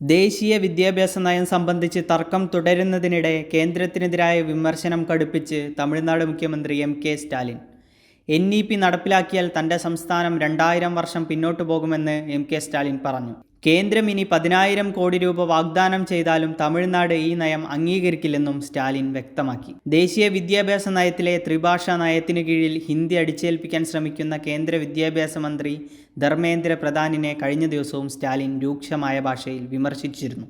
ദേശീയ വിദ്യാഭ്യാസ നയം സംബന്ധിച്ച് തർക്കം തുടരുന്നതിനിടെ കേന്ദ്രത്തിനെതിരായ വിമർശനം കടുപ്പിച്ച് തമിഴ്നാട് മുഖ്യമന്ത്രി M K Stalin. N E P നടപ്പിലാക്കിയാൽ തന്റെ സംസ്ഥാനം രണ്ടായിരം വർഷം പിന്നോട്ടു പോകുമെന്ന് എം കെ സ്റ്റാലിൻ പറഞ്ഞു. കേന്ദ്രം ഇനി പതിനായിരം കോടി രൂപ വാഗ്ദാനം ചെയ്താലും തമിഴ്നാട് ഈ നയം അംഗീകരിക്കില്ലെന്നും സ്റ്റാലിൻ വ്യക്തമാക്കി. ദേശീയ വിദ്യാഭ്യാസ നയത്തിലെ ത്രിഭാഷാ നയത്തിനു കീഴിൽ ഹിന്ദി അടിച്ചേൽപ്പിക്കാൻ ശ്രമിക്കുന്ന കേന്ദ്ര വിദ്യാഭ്യാസ മന്ത്രി ധർമ്മേന്ദ്ര പ്രധാനിനെ കഴിഞ്ഞ ദിവസവും സ്റ്റാലിൻ രൂക്ഷമായ ഭാഷയിൽ വിമർശിച്ചിരുന്നു.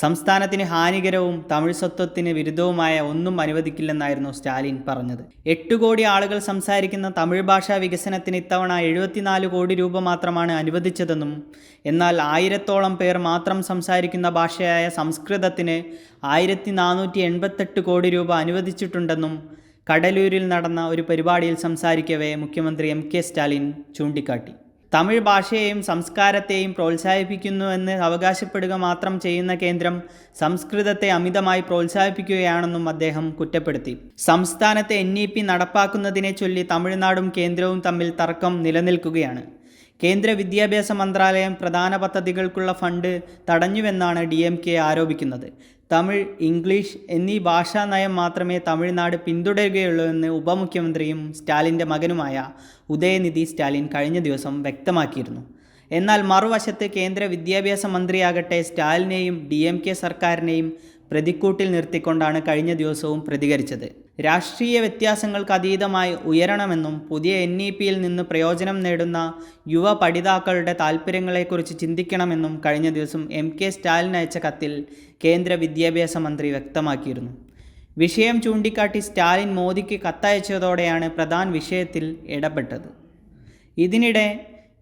സംസ്ഥാനത്തിന് ഹാനികരവും തമിഴ് സ്വത്വത്തിന് വിരുദ്ധവുമായ ഒന്നും അനുവദിക്കില്ലെന്നായിരുന്നു സ്റ്റാലിൻ പറഞ്ഞത്. എട്ട് കോടി ആളുകൾ സംസാരിക്കുന്ന തമിഴ് ഭാഷാ വികസനത്തിന് ഇത്തവണ എഴുപത്തിനാല് കോടി രൂപ മാത്രമാണ് അനുവദിച്ചതെന്നും എന്നാൽ ആയിരത്തോളം പേർ മാത്രം സംസാരിക്കുന്ന ഭാഷയായ സംസ്കൃതത്തിന് ആയിരത്തി നാനൂറ്റി എൺപത്തെട്ട് കോടി രൂപ അനുവദിച്ചിട്ടുണ്ടെന്നും കടലൂരിൽ നടന്ന ഒരു പരിപാടിയിൽ സംസാരിക്കവേ മുഖ്യമന്ത്രി എം കെ സ്റ്റാലിൻ ചൂണ്ടിക്കാട്ടി. തമിഴ് ഭാഷയെയും സംസ്കാരത്തെയും പ്രോത്സാഹിപ്പിക്കുന്നുവെന്ന് അവകാശപ്പെടുക മാത്രം ചെയ്യുന്ന കേന്ദ്രം സംസ്കൃതത്തെ അമിതമായി പ്രോത്സാഹിപ്പിക്കുകയാണെന്നും അദ്ദേഹം കുറ്റപ്പെടുത്തി. സംസ്ഥാനത്തെ എൻ ഇ പി നടപ്പാക്കുന്നതിനെ ചൊല്ലി തമിഴ്നാടും കേന്ദ്രവും തമ്മിൽ തർക്കം നിലനിൽക്കുകയാണ്. കേന്ദ്ര വിദ്യാഭ്യാസ മന്ത്രാലയം പ്രധാന പദ്ധതികൾക്കുള്ള ഫണ്ട് തടഞ്ഞുവെന്നാണ് ഡി എം കെ ആരോപിക്കുന്നത്. തമിഴ് ഇംഗ്ലീഷ് എന്നീ ഭാഷാ നയം മാത്രമേ തമിഴ്നാട് പിന്തുടരുകയുള്ളൂ എന്ന് ഉപമുഖ്യമന്ത്രിയും സ്റ്റാലിന്റെ മകനുമായ ഉദയനിധി സ്റ്റാലിൻ കഴിഞ്ഞ ദിവസം വ്യക്തമാക്കിയിരുന്നു. എന്നാൽ മറുവശത്ത് കേന്ദ്ര വിദ്യാഭ്യാസ മന്ത്രിയാകട്ടെ സ്റ്റാലിനെയും ഡി എം കെ സർക്കാരിനെയും പ്രതിക്കൂട്ടിൽ നിർത്തിക്കൊണ്ടാണ് കഴിഞ്ഞ ദിവസവും പ്രതികരിച്ചത്. രാഷ്ട്രീയ വ്യത്യാസങ്ങൾക്ക് അതീതമായി ഉയരണമെന്നും പുതിയ എൻ ഇ പിയിൽ നിന്ന് പ്രയോജനം നേടുന്ന യുവ പഠിതാക്കളുടെ താൽപ്പര്യങ്ങളെക്കുറിച്ച് ചിന്തിക്കണമെന്നും കഴിഞ്ഞ ദിവസം എം കെ സ്റ്റാലിൻ അയച്ച കത്തിൽ കേന്ദ്ര വിദ്യാഭ്യാസ മന്ത്രി വ്യക്തമാക്കിയിരുന്നു. വിഷയം ചൂണ്ടിക്കാട്ടി സ്റ്റാലിൻ മോദിക്ക് കത്തയച്ചതോടെയാണ് പ്രധാൻ വിഷയത്തിൽ ഇടപെട്ടത്. ഇതിനിടെ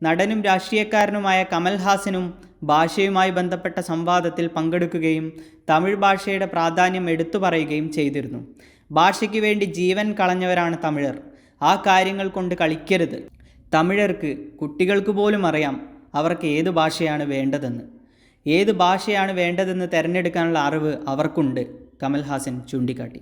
നടനും രാഷ്ട്രീയക്കാരനുമായ കമൽഹാസനും ഭാഷയുമായി ബന്ധപ്പെട്ട സംവാദത്തിൽ പങ്കെടുക്കുകയും തമിഴ് ഭാഷയുടെ പ്രാധാന്യം എടുത്തു പറയുകയും ചെയ്തിരുന്നു. ഭാഷയ്ക്ക് വേണ്ടി ജീവൻ കളഞ്ഞവരാണ് തമിഴർ. ആ കാര്യങ്ങൾ കൊണ്ട് കളിക്കരുത്. തമിഴർക്ക് കുട്ടികൾക്ക് പോലും അറിയാം അവർക്ക് ഏത് ഭാഷയാണ് വേണ്ടതെന്ന്. ഏത് ഭാഷയാണ് വേണ്ടതെന്ന് തിരഞ്ഞെടുക്കാനുള്ള അറിവ് അവർക്കുണ്ട്. കമൽഹാസൻ ചൂണ്ടിക്കാട്ടി.